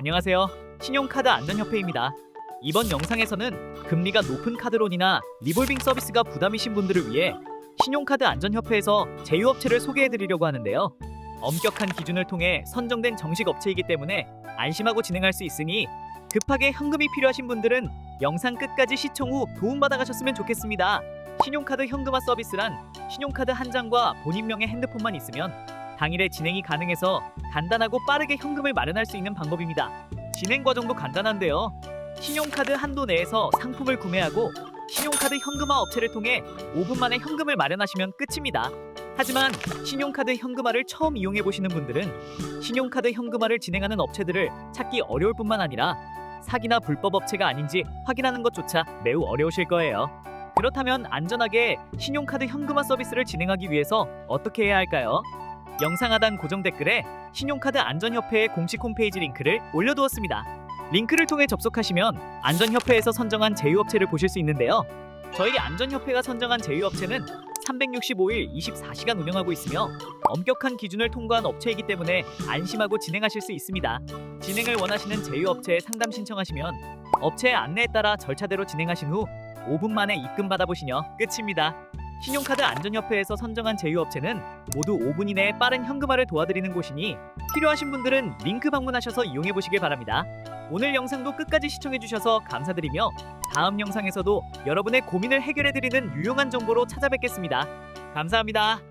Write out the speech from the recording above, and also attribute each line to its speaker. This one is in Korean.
Speaker 1: 안녕하세요. 신용카드 안전협회입니다. 이번 영상에서는 금리가 높은 카드론이나 리볼빙 서비스가 부담이신 분들을 위해 신용카드 안전협회에서 제휴업체를 소개해드리려고 하는데요. 엄격한 기준을 통해 선정된 정식 업체이기 때문에 안심하고 진행할 수 있으니 급하게 현금이 필요하신 분들은 영상 끝까지 시청 후 도움받아 가셨으면 좋겠습니다. 신용카드 현금화 서비스란 신용카드 한 장과 본인 명의 핸드폰만 있으면 당일에 진행이 가능해서 간단하고 빠르게 현금을 마련할 수 있는 방법입니다. 진행 과정도 간단한데요. 신용카드 한도 내에서 상품을 구매하고 신용카드 현금화 업체를 통해 5분 만에 현금을 마련하시면 끝입니다. 하지만 신용카드 현금화를 처음 이용해 보시는 분들은 신용카드 현금화를 진행하는 업체들을 찾기 어려울 뿐만 아니라 사기나 불법 업체가 아닌지 확인하는 것조차 매우 어려우실 거예요. 그렇다면 안전하게 신용카드 현금화 서비스를 진행하기 위해서 어떻게 해야 할까요? 영상 하단 고정 댓글에 신용카드 안전협회의 공식 홈페이지 링크를 올려두었습니다. 링크를 통해 접속하시면 안전협회에서 선정한 제휴업체를 보실 수 있는데요. 저희 안전협회가 선정한 제휴업체는 365일 24시간 운영하고 있으며 엄격한 기준을 통과한 업체이기 때문에 안심하고 진행하실 수 있습니다. 진행을 원하시는 제휴업체에 상담 신청하시면 업체의 안내에 따라 절차대로 진행하신 후 5분 만에 입금 받아보시면 끝입니다. 신용카드 안전협회에서 선정한 제휴업체는 모두 5분 이내에 빠른 현금화를 도와드리는 곳이니 필요하신 분들은 링크 방문하셔서 이용해 보시길 바랍니다. 오늘 영상도 끝까지 시청해 주셔서 감사드리며 다음 영상에서도 여러분의 고민을 해결해 드리는 유용한 정보로 찾아뵙겠습니다. 감사합니다.